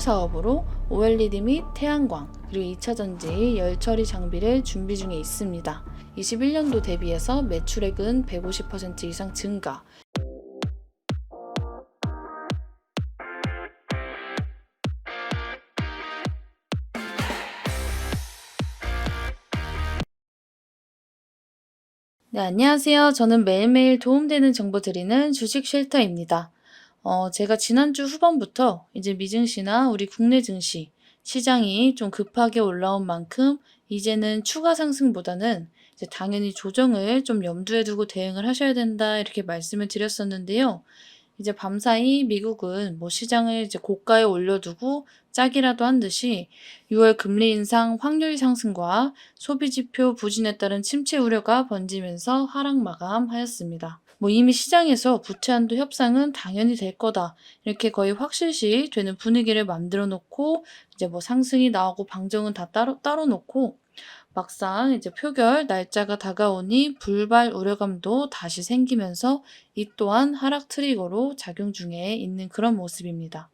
사업으로 OLED 및 태양광 그리고 2차 전지 열 처리 장비를 준비 중에 있습니다. 21년도 대비해서 매출액은 150% 이상 증가, 네, 안녕하세요. 저는 매일매일 도움되는 정보 드리는 주식 쉘터입니다. 어, 제가 지난주 후반부터 이제 미증시나 우리 국내 증시 시장이 좀 급하게 올라온 만큼 이제는 추가 상승보다는 이제 당연히 조정을 좀 염두에 두고 대응을 하셔야 된다 이렇게 말씀을 드렸었는데요. 이제 밤사이 미국은 뭐 시장을 이제 고가에 올려두고 짝이라도 한 듯이 6월 금리 인상 확률 상승과 소비 지표 부진에 따른 침체 우려가 번지면서 하락 마감하였습니다. 뭐 이미 시장에서 부채 한도 협상은 당연히 될 거다. 이렇게 거의 확실시 되는 분위기를 만들어 놓고 이제 뭐 상승이 나오고 방정은 다 따로 따로 놓고 막상 이제 표결 날짜가 다가오니 불발 우려감도 다시 생기면서 이 또한 하락 트리거로 작용 중에 있는 그런 모습입니다.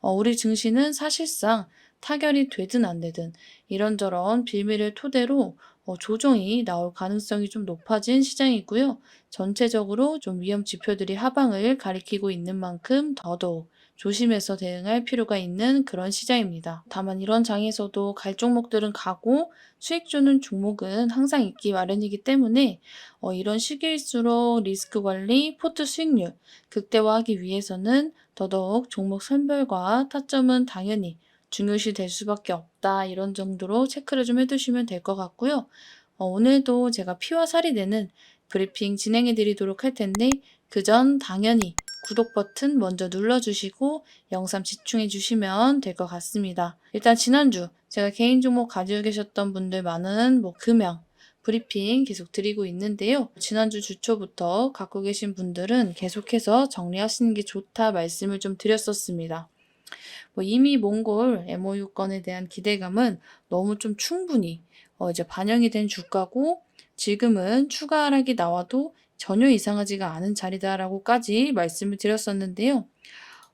어, 우리 증시는 사실상 타결이 되든 안 되든 이런저런 빌미를 토대로 어, 조정이 나올 가능성이 좀 높아진 시장이고요. 전체적으로 좀 위험 지표들이 하방을 가리키고 있는 만큼 더더욱 조심해서 대응할 필요가 있는 그런 시장입니다. 다만 이런 장에서도 갈 종목들은 가고 수익 주는 종목은 항상 있기 마련이기 때문에 어, 이런 시기일수록 리스크 관리, 포트 수익률 극대화하기 위해서는 더더욱 종목 선별과 타점은 당연히 중요시 될 수밖에 없다. 이런 정도로 체크를 좀 해두시면 될 것 같고요. 어, 오늘도 제가 피와 살이 되는 브리핑 진행해 드리도록 할 텐데 그 전 당연히 구독 버튼 먼저 눌러주시고 영상 집중해 주시면 될 것 같습니다. 일단 지난주 제가 개인 종목 가지고 계셨던 분들 많은 뭐 금양, 브리핑 계속 드리고 있는데요. 지난주 주초부터 갖고 계신 분들은 계속해서 정리하시는 게 좋다 말씀을 좀 드렸었습니다. 뭐 이미 몽골 MOU 건에 대한 기대감은 너무 좀 충분히 어 이제 반영이 된 주가고 지금은 추가 하락이 나와도 전혀 이상하지가 않은 자리다라고까지 말씀을 드렸었는데요.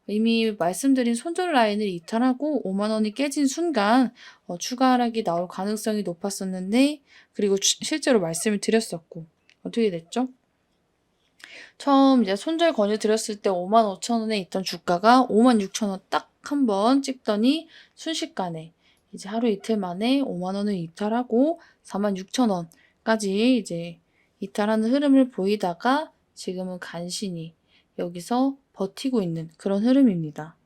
이미 말씀드린 손절 라인을 이탈하고 5만 원이 깨진 순간 어, 추가 하락이 나올 가능성이 높았었는데 그리고 주- 실제로 말씀을 드렸었고 어떻게 됐죠? 처음 이제 손절 권유 드렸을 때 5만 5천 원에 있던 주가가 5만 6천 원 딱 한 번 찍더니 순식간에 이제 하루 이틀 만에 5만 원을 이탈하고 4만 6천 원까지 이제 이탈하는 흐름을 보이다가 지금은 간신히 여기서 버티고 있는 그런 흐름입니다.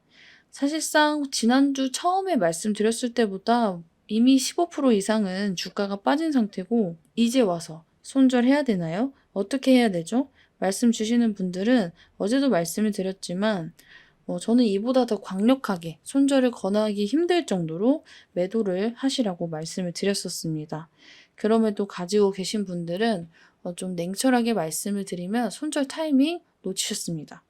사실상 지난주 처음에 말씀드렸을 때보다 이미 15% 이상은 주가가 빠진 상태고 이제 와서 손절해야 되나요? 어떻게 해야 되죠? 말씀 주시는 분들은 어제도 말씀을 드렸지만 어, 저는 이보다 더 강력하게 손절을 권하기 힘들 정도로 매도를 하시라고 말씀을 드렸었습니다. 그럼에도 가지고 계신 분들은 어, 좀 냉철하게 말씀을 드리면 손절 타이밍 놓치셨습니다.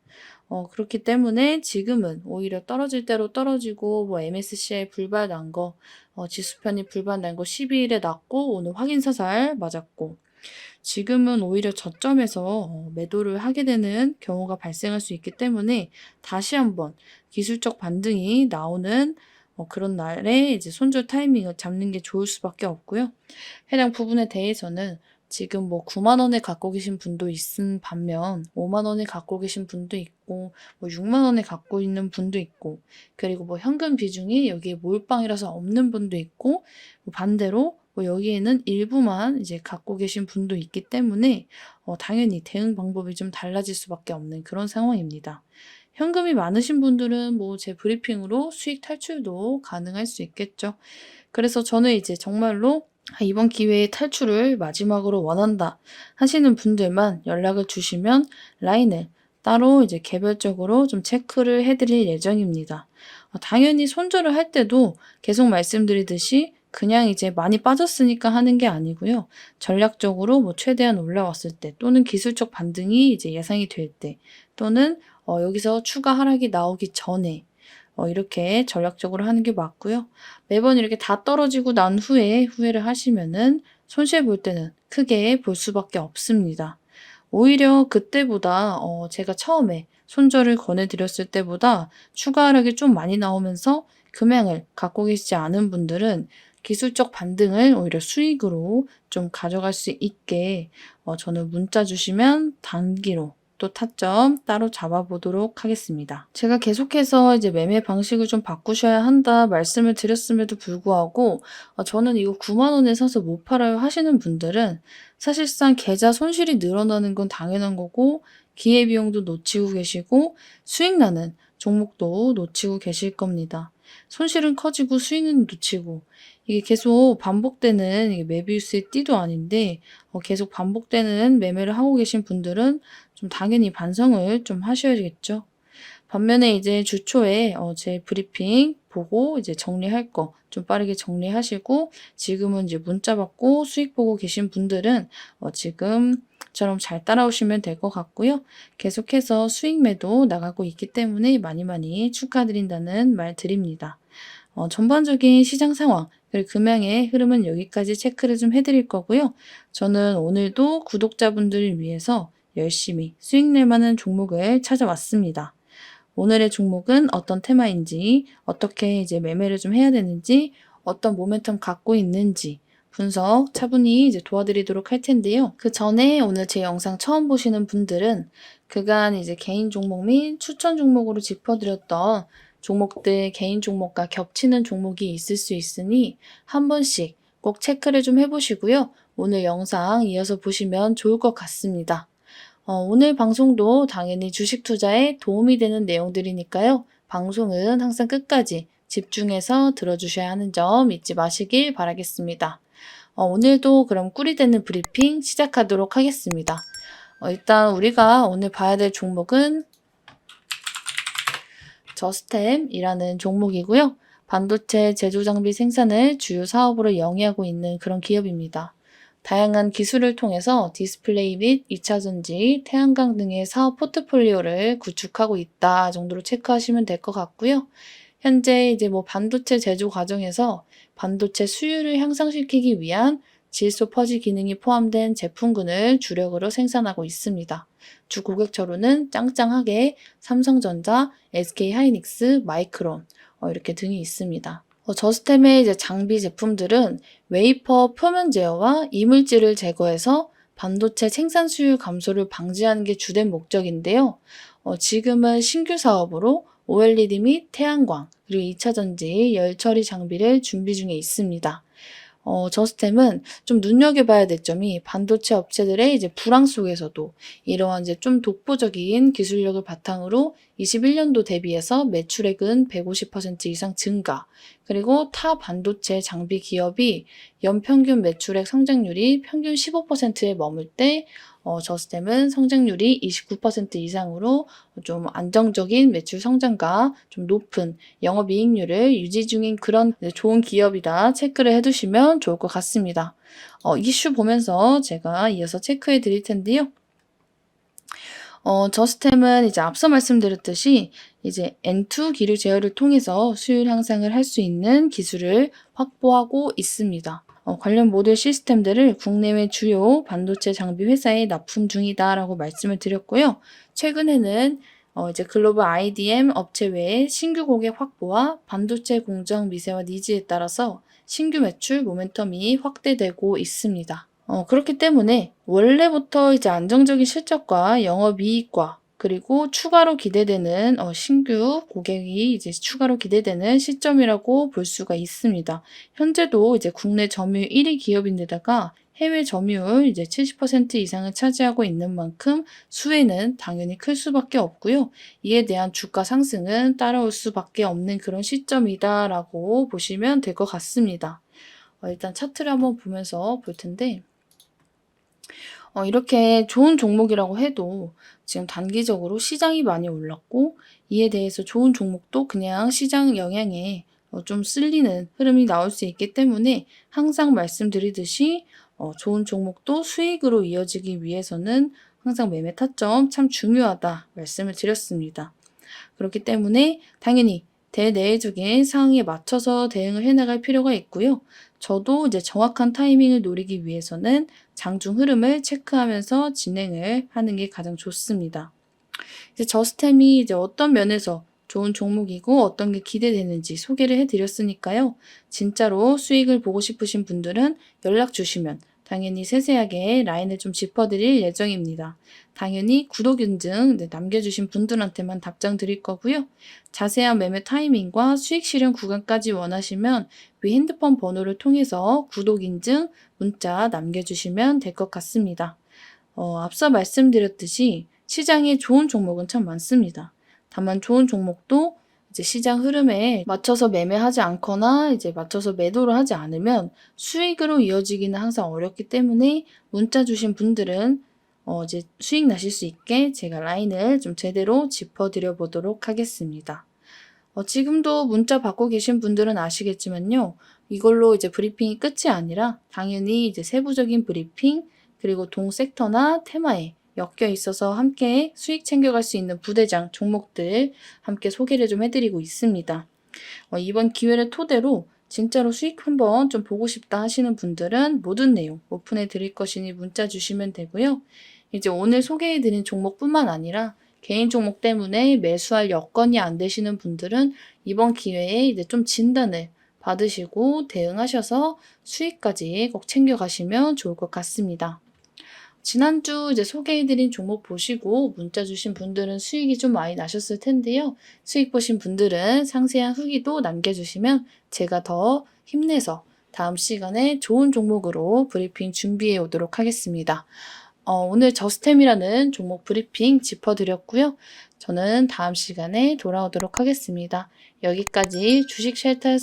어, 그렇기 때문에 지금은 오히려 떨어질 대로 떨어지고 뭐 MSCI 불발 난 거, 어, 지수편이 불발 난 거 12일에 났고 오늘 확인 사살 맞았고 지금은 오히려 저점에서 어, 매도를 하게 되는 경우가 발생할 수 있기 때문에 다시 한번 기술적 반등이 나오는 어, 그런 날에 이제 손절 타이밍을 잡는 게 좋을 수밖에 없고요. 해당 부분에 대해서는 지금 뭐 9만 원에 갖고 계신 분도 있은 반면 5만 원에 갖고 계신 분도 있고 뭐 6만 원에 갖고 있는 분도 있고 그리고 뭐 현금 비중이 여기에 몰빵이라서 없는 분도 있고 뭐 반대로 뭐 여기에는 일부만 이제 갖고 계신 분도 있기 때문에 어, 당연히 대응 방법이 좀 달라질 수밖에 없는 그런 상황입니다. 현금이 많으신 분들은 뭐 제 브리핑으로 수익 탈출도 가능할 수 있겠죠. 그래서 저는 이제 정말로 아, 이번 기회에 탈출을 마지막으로 원한다 하시는 분들만 연락을 주시면 라인을 따로 이제 개별적으로 좀 체크를 해드릴 예정입니다. 어, 당연히 손절을 할 때도 계속 말씀드리듯이 그냥 이제 많이 빠졌으니까 하는 게 아니고요. 전략적으로 뭐 최대한 올라왔을 때 또는 기술적 반등이 이제 예상이 될 때 또는 어, 여기서 추가 하락이 나오기 전에 어, 이렇게 전략적으로 하는 게 맞고요. 매번 이렇게 다 떨어지고 난 후에 후회를 하시면은 손실 볼 때는 크게 볼 수밖에 없습니다. 오히려 그때보다 어, 제가 처음에 손절을 권해드렸을 때보다 추가 하락이 좀 많이 나오면서 금액을 갖고 계시지 않은 분들은 기술적 반등을 오히려 수익으로 좀 가져갈 수 있게 어, 저는 문자 주시면 단기로 또 타점 따로 잡아보도록 하겠습니다. 제가 계속해서 이제 매매 방식을 좀 바꾸셔야 한다 말씀을 드렸음에도 불구하고 어, 저는 이거 9만 원에 사서 못 팔아요 하시는 분들은 사실상 계좌 손실이 늘어나는 건 당연한 거고 기회비용도 놓치고 계시고 수익 나는 종목도 놓치고 계실 겁니다. 손실은 커지고 수익은 놓치고 이게 계속 반복되는 이게 메비우스의 띠도 아닌데 어, 계속 반복되는 매매를 하고 계신 분들은 좀 당연히 반성을 좀 하셔야겠죠. 반면에 이제 주초에 어, 제 브리핑 보고 이제 정리할 거 좀 빠르게 정리하시고 지금은 이제 문자 받고 수익 보고 계신 분들은 어, 지금처럼 잘 따라오시면 될 것 같고요. 계속해서 수익 매도 나가고 있기 때문에 많이 많이 축하드린다는 말 드립니다. 어, 전반적인 시장 상황 그리고 금양의 흐름은 여기까지 체크를 좀 해드릴 거고요. 저는 오늘도 구독자분들을 위해서 열심히 수익 낼 만한 종목을 찾아왔습니다. 오늘의 종목은 어떤 테마인지, 어떻게 이제 매매를 좀 해야 되는지, 어떤 모멘텀 갖고 있는지 분석 차분히 이제 도와드리도록 할 텐데요. 그 전에 오늘 제 영상 처음 보시는 분들은 그간 이제 개인 종목 및 추천 종목으로 짚어드렸던 종목들 개인 종목과 겹치는 종목이 있을 수 있으니 한 번씩 꼭 체크를 좀 해보시고요. 오늘 영상 이어서 보시면 좋을 것 같습니다. 어, 오늘 방송도 당연히 주식 투자에 도움이 되는 내용들이니까요. 방송은 항상 끝까지 집중해서 들어주셔야 하는 점 잊지 마시길 바라겠습니다. 어, 오늘도 그럼 꿀이 되는 브리핑 시작하도록 하겠습니다. 어, 일단 우리가 오늘 봐야 될 종목은 저스템이라는 종목이고요. 반도체 제조 장비 생산을 주요 사업으로 영위하고 있는 그런 기업입니다. 다양한 기술을 통해서 디스플레이 및 2차전지, 태양광 등의 사업 포트폴리오를 구축하고 있다 정도로 체크하시면 될 것 같고요. 현재 이제 뭐 반도체 제조 과정에서 반도체 수율을 향상시키기 위한 질소 퍼지 기능이 포함된 제품군을 주력으로 생산하고 있습니다. 주 고객처로는 짱짱하게 삼성전자, SK 하이닉스, 마이크론 어, 이렇게 등이 있습니다. 어, 저스템의 이제 장비 제품들은 웨이퍼 표면 제어와 이물질을 제거해서 반도체 생산 수율 감소를 방지하는 게 주된 목적인데요. 어, 지금은 신규 사업으로 OLED 및 태양광, 그리고 2차 전지, 열 처리 장비를 준비 중에 있습니다. 어, 저스템은 좀 눈여겨봐야 될 점이 반도체 업체들의 이제 불황 속에서도 이러한 이제 좀 독보적인 기술력을 바탕으로 21년도 대비해서 매출액은 150% 이상 증가, 그리고 타 반도체 장비 기업이 연평균 매출액 성장률이 평균 15%에 머물 때 어, 저스템은 성장률이 29% 이상으로 좀 안정적인 매출 성장과 좀 높은 영업이익률을 유지 중인 그런 좋은 기업이다 체크를 해두시면 좋을 것 같습니다. 어, 이슈 보면서 제가 이어서 체크해 드릴 텐데요. 어, 저스템은 이제 앞서 말씀드렸듯이 이제 N2 기류 제어를 통해서 수율 향상을 할 수 있는 기술을 확보하고 있습니다. 어, 관련 모델 시스템들을 국내외 주요 반도체 장비 회사에 납품 중이다라고 말씀을 드렸고요. 최근에는 어, 이제 글로벌 IDM 업체 외에 신규 고객 확보와 반도체 공정 미세화 니즈에 따라서 신규 매출 모멘텀이 확대되고 있습니다. 어, 그렇기 때문에 원래부터 이제 안정적인 실적과 영업이익과 그리고 추가로 기대되는 어, 신규 고객이 이제 추가로 기대되는 시점이라고 볼 수가 있습니다. 현재도 이제 국내 점유율 1위 기업인데다가 해외 점유율 이제 70% 이상을 차지하고 있는 만큼 수혜는 당연히 클 수밖에 없고요. 이에 대한 주가 상승은 따라올 수밖에 없는 그런 시점이다라고 보시면 될 것 같습니다. 어, 일단 차트를 한번 보면서 볼 텐데 어, 이렇게 좋은 종목이라고 해도 지금 단기적으로 시장이 많이 올랐고 이에 대해서 좋은 종목도 그냥 시장 영향에 어, 좀 쓸리는 흐름이 나올 수 있기 때문에 항상 말씀드리듯이 어, 좋은 종목도 수익으로 이어지기 위해서는 항상 매매 타점 참 중요하다 말씀을 드렸습니다. 그렇기 때문에 당연히 대내외적인 상황에 맞춰서 대응을 해나갈 필요가 있고요. 저도 이제 정확한 타이밍을 노리기 위해서는 장중 흐름을 체크하면서 진행을 하는 게 가장 좋습니다. 이제 저스템이 이제 어떤 면에서 좋은 종목이고 어떤 게 기대되는지 소개를 해드렸으니까요. 진짜로 수익을 보고 싶으신 분들은 연락 주시면 당연히 세세하게 라인을 좀 짚어드릴 예정입니다. 당연히 구독 인증 네, 남겨주신 분들한테만 답장 드릴 거고요. 자세한 매매 타이밍과 수익 실현 구간까지 원하시면 위 핸드폰 번호를 통해서 구독 인증 문자 남겨주시면 될 것 같습니다. 어, 앞서 말씀드렸듯이 시장에 좋은 종목은 참 많습니다. 다만 좋은 종목도 이제 시장 흐름에 맞춰서 매매하지 않거나 이제 맞춰서 매도를 하지 않으면 수익으로 이어지기는 항상 어렵기 때문에 문자 주신 분들은 어, 이제 수익 나실 수 있게 제가 라인을 좀 제대로 짚어드려 보도록 하겠습니다. 어, 지금도 문자 받고 계신 분들은 아시겠지만요. 이걸로 이제 브리핑이 끝이 아니라 당연히 이제 세부적인 브리핑 그리고 동 섹터나 테마에 엮여 있어서 함께 수익 챙겨갈 수 있는 부대장 종목들 함께 소개를 좀 해드리고 있습니다. 어, 이번 기회를 토대로 진짜로 수익 한번 좀 보고 싶다 하시는 분들은 모든 내용 오픈해 드릴 것이니 문자 주시면 되고요. 이제 오늘 소개해 드린 종목뿐만 아니라 개인 종목 때문에 매수할 여건이 안 되시는 분들은 이번 기회에 이제 좀 진단을 받으시고 대응하셔서 수익까지 꼭 챙겨가시면 좋을 것 같습니다. 지난주 이제 소개해드린 종목 보시고 문자 주신 분들은 수익이 좀 많이 나셨을 텐데요. 수익 보신 분들은 상세한 후기도 남겨주시면 제가 더 힘내서 다음 시간에 좋은 종목으로 브리핑 준비해 오도록 하겠습니다. 어, 오늘 저스템이라는 종목 브리핑 짚어드렸고요. 저는 다음 시간에 돌아오도록 하겠습니다. 여기까지 주식 쉘터였습니다.